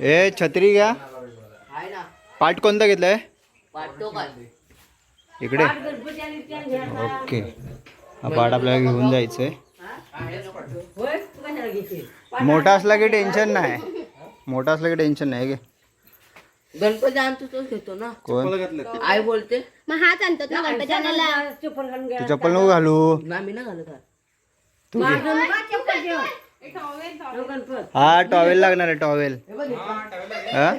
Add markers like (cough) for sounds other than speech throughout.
ए छत्री घ्या. पाठ कोणता घेतलाय? इकडे. ओके. हा पाठ आपल्याला घेऊन जायचंय. मोठा असला की टेन्शन नाही. मोठा असला की टेन्शन नाही घे गणपती आणतो तोच घेतो ना. कोण? आई बोलते. मग हाच आणतात ना गणपती आणायला? तू चप्पल नको घालू. ना मी ना घालत आहे. तू घे. हा टॉवेल लागणार आहे टॉवेल हा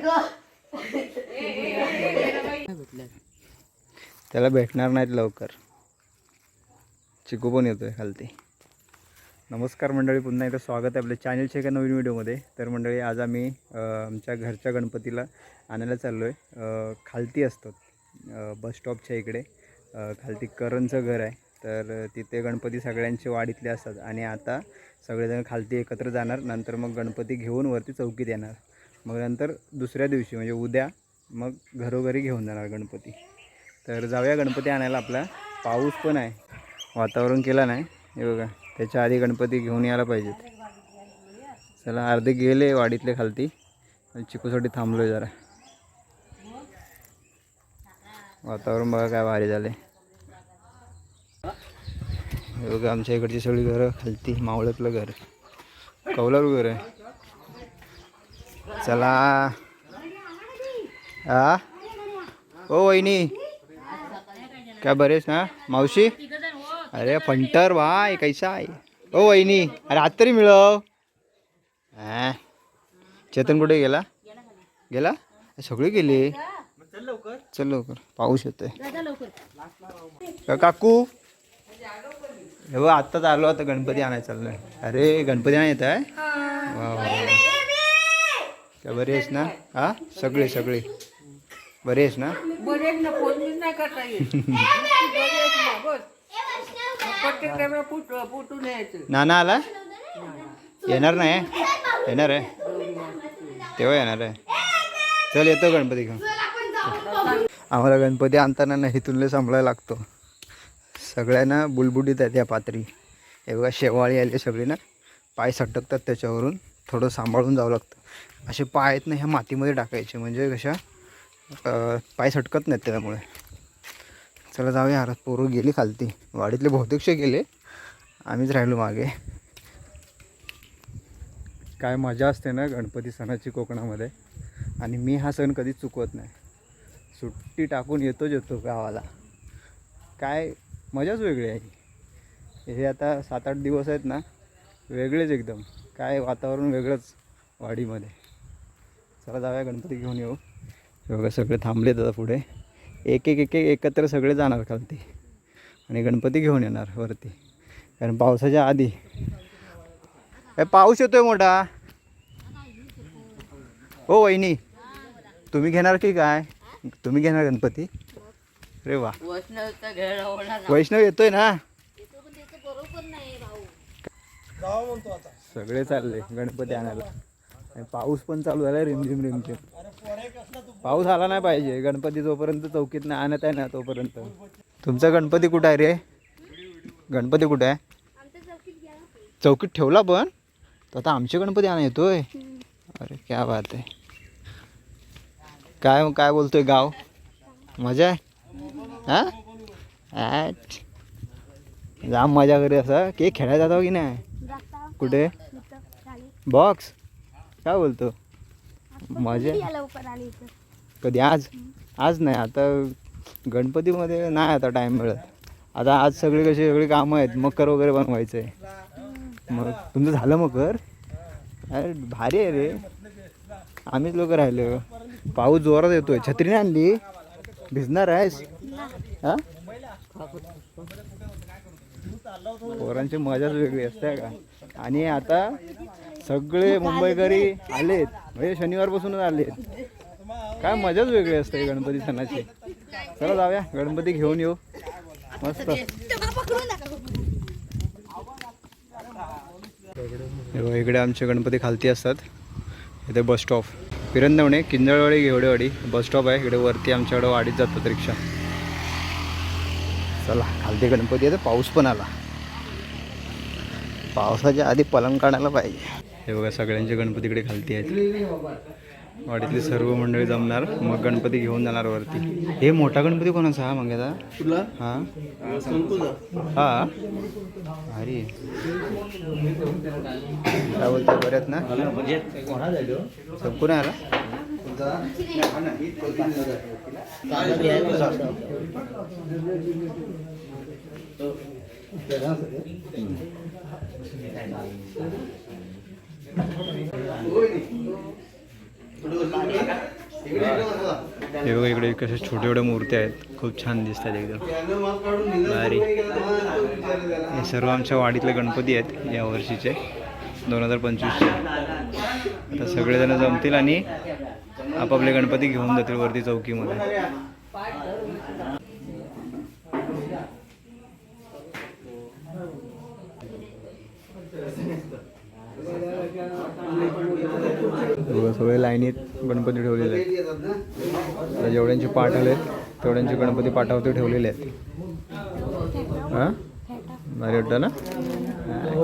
त्याला भेटणार नाहीत लवकर. चिकू पण येतोय खालती. नमस्कार मंडळी पुन्हा एकदा स्वागत आहे आपल्या चॅनलच्या एका नवीन व्हिडिओमध्ये तर मंडळी आज आम्ही आमच्या घरच्या गणपतीला आणायला चाललो आहे खालती असतात बस स्टॉपच्या इकडे. खालती करणचं घर आहे. तर तिथे गणपती सगळ्यांचे वाडीतले असतात आणि आता सगळेजण खालती एकत्र जाणार नंतर मग गणपती घेऊन वरती चौकीत येणार. मग नंतर दुसऱ्या दिवशी म्हणजे उद्या मग घरोघरी घेऊन जाणार गणपती. तर जाऊया गणपती आणायला आपला पाऊस पण आहे. वातावरण केला नाही. हे बघा त्याच्या आधी गणपती घेऊन यायला पाहिजेत. चला अर्धे गेले वाडीतले खालती. चिकूसाठी थांबलो जरा. वातावरण बघा काय भारी झाले हे बघा आमच्या इकडची सगळी घरं खालती मावळतलं घर. कौलारू घर आहे. चला. हा ओ वहिनी. काय बरेच ना मावशी? अरे फंटर भाई कैसा आहे? ओ वहिनी. अरे आत तरी मिळव. हा चेतन कुठे गेला? गेला? सगळे गेले? चल लवकर. पाऊस येतोय. काकू? हे बघ आत्ताच आलो आता गणपती आणायला चाललोय. अरे गणपती आणाय येत आहे वा वा. बरी आहेस ना? हा? सगळे सगळे. बरे आहेस ना? (laughs) नाना आला? येणार नाही? येणार आहे? तेव्हा येणार आहे. चल येतो गणपती घेऊन. आम्हाला गणपती आणताना नाही इथून सांभाळायला लागतो. सगळ्यांना बुलबुडीत आहेत या पात्री. हे बघा शेवाळी आली सगळी ना पाय सटकतात त्याच्यावरून. थोडं सांभाळून जावं लागतं. असे पाय आहेत ना ह्या मातीमध्ये टाकायचे. म्हणजे कशा पाय सटकत नाहीत त्याच्यामुळे चला जाऊया यार पोरं गेली खालती. वाडीतले बहुतेकशे गेले. आम्हीच राहिलो मागे. काय मजा असते ना गणपती सणाची कोकणामध्ये. आणि मी हा सण कधीच चुकवत नाही. सुट्टी टाकून येतोच येतो गावाला. काय मजाच वेगळी आहे हे. आता सात आठ दिवस आहेत ना वेगळेच एकदम. काय वातावरण वेगळंच वाडीमध्ये. चला जाऊया गणपती घेऊन येऊ. हे बघा सगळे थांबलेत आता पुढे. एक एक एक एक एकत्र सगळे जाणार खालती. आणि गणपती घेऊन येणार वरती. कारण पावसाच्या आधी. ए पाऊस येतोय मोठा. हो वहिनी. तुम्ही घेणार की काय? तुम्ही घेणार गणपती? अरे वा. वैष्णव येतोय ना? सगळे चालले गणपती आणायला. आणि पाऊस पण चालू झाला रिमझिम रिमझिम पाऊस आला नाही पाहिजे. गणपती जोपर्यंत चौकीत नाही आणत आहे ना तोपर्यंत. तुमचा गणपती कुठं आहे रे? गणपती कुठं आहे? चौकीत ठेवला पण? तो आता आमचे गणपती आणा येतोय. अरे क्या बात आहे. काय काय बोलतोय गाव? मजा आहे? हा? ॲट. जाम मजा करी असं. केक खेळायला जातो की नाही? कुठे? बॉक्स? काय बोलतो? मजा? कधी? आज? आज नाही. आता गणपतीमध्ये नाही आता टाईम मिळत. आता आज सगळे कसे सगळे कामं आहेत. मकर वगैरे बनवायचं आहे मग तुमचं झालं मकर? अरे भारी आहे रे. आम्हीच लोक राहिलो. पाऊस जोरात येतोय. छत्री नाही आणली? भिजणार आहेस? हा? पोरांची मजाच वेगळी असते का? आणि आता सगळे मुंबईकरी आलेत. म्हणजे शनिवारपासूनच आलेत. काय मजाच वेगळी असते गणपती सणाची. चला जाऊया. गणपती घेऊन येऊ. मस्त. इकडे आमचे गणपती खालती असतात. इथे बस स्टॉप. फिरंदवणे किंजळवाडी घेवडेवाडी बस स्टॉप आहे. इकडे वरती आमच्याकडे वाडीत जातात रिक्षा. चला खालती गणपती आहे तर पाऊस पण आला. पावसाच्या आधी पलंग काढायला पाहिजे. हे बघा सगळ्यांचे गणपती इकडे खालती आहेत. वाडीतली सर्व मंडळी जमणार मग गणपती घेऊन जाणार वरती. हे मोठा गणपती कोणाचा हा मंग्याचा तुला? हा? हा अरे काय बोलतो बऱ्यात ना? म्हणजे संपूर्ण आला? हे बघा इकडे कशा छोट्या छोट्या मूर्त्या आहेत. खूप छान दिसतात एकदम. भारी. हे सर्व आमच्या वाडीतले गणपती आहेत या वर्षीचे. दोन हजार पंचवीसचे. आता सगळेजण जमतील आणि आपापले गणपती घेऊन जातील वरती चौकीमध्ये. सगळे लाईनीत गणपती ठेवलेले आहेत. जेवढ्यांचे पाठ आले तेवढ्यांचे गणपती पाठावरती ठेवलेले आहेत. हां? भारी वाटतं ना? हा,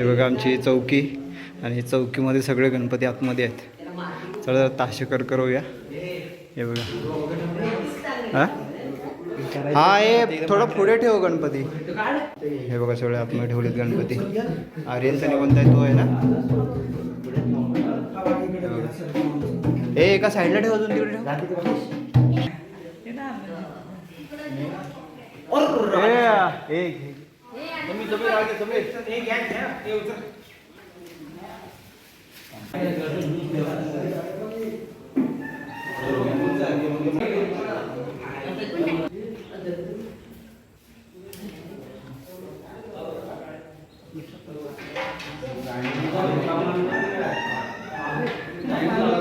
हे बघा आमची चौकी आणि चौकीमध्ये सगळे गणपती आतमध्ये आहेत. चला ताशेकर करूया. हे बघा. हा? हा थोडं पुढे ठेव गणपती. हे बघा सगळे आतमध्ये ठेवलेत गणपती. आर्यनचा कोणता आहे? तो आहे ना? हे एका साईडला ठेव अजून तिकडे ठेव.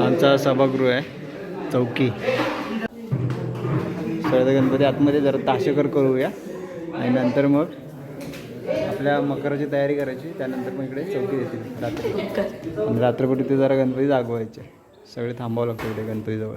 आमचा सभागृह आहे चौकी. सगळं गणपती आतमध्ये जरा ताशेकर करूया. आणि नंतर मग आपल्या मकराची तयारी करायची त्यानंतर मग इकडे चौकी देतील रात्री. आणि रात्रभर इथे जरा गणपती जागवायचे सगळे थांबावं लागतं इकडे गणपतीजवळ.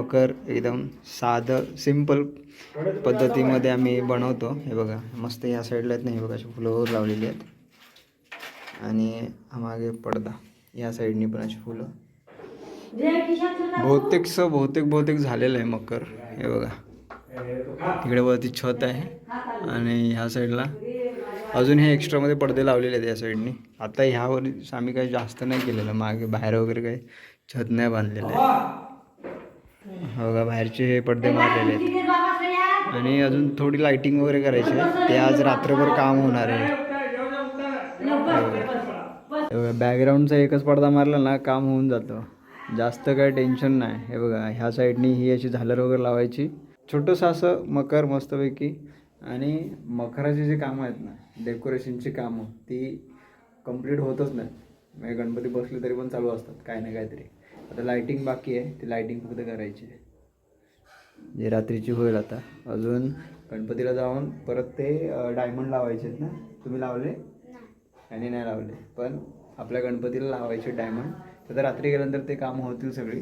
मकर एकदम साधं सिंपल पद्धतीमध्ये आम्ही बनवतो. हे बघा मस्त ह्या साईडला आहेत ना हे बघा अशी फुलं लावलेली आहेत. आणि मागे पडदा या साईडनी पण अशी फुलं. बहुतेकच बहुतेक बहुतेक झालेलं आहे मकर. हे बघा तिकडे वरती छत आहे. आणि ह्या साईडला अजून हे एक्स्ट्रामध्ये पडदे लावलेले आहेत या साईडनी आता ह्यावर आम्ही काही जास्त नाही केलेलं मागे बाहेर वगैरे काही छत नाही बांधलेलं आहे. हो का बाहेरचे हे पडदे मारलेले आहेत. आणि अजून थोडी लाइटिंग वगैरे करायची आहे. ते आज रात्रभर काम होणार आहे. बॅकग्राऊंडचा एकच पडदा मारला ना काम होऊन जातं. जास्त काही टेन्शन नाही. हे बघा ह्या साईडनी ही अशी झालर वगैरे लावायची. छोटंसं असं मकर मस्तपैकी. आणि मखराची जी कामं आहेत ना डेकोरेशनची कामं ती कंप्लीट होतच नाही म्हणजे गणपती बसले तरी पण चालू असतात काही ना काहीतरी. आता लायटिंग बाकी आहे. ती लायटिंग फक्त करायची आहे. जे रात्रीची होईल आता. अजून गणपतीला जाऊन परत ते डायमंड लावायचे आहेत ना? तुम्ही लावले? आणि नाही लावले. पण आपल्या गणपतीला लावायचे डायमंड तर रात्री गेल्यानंतर ते कामं होतील सगळी.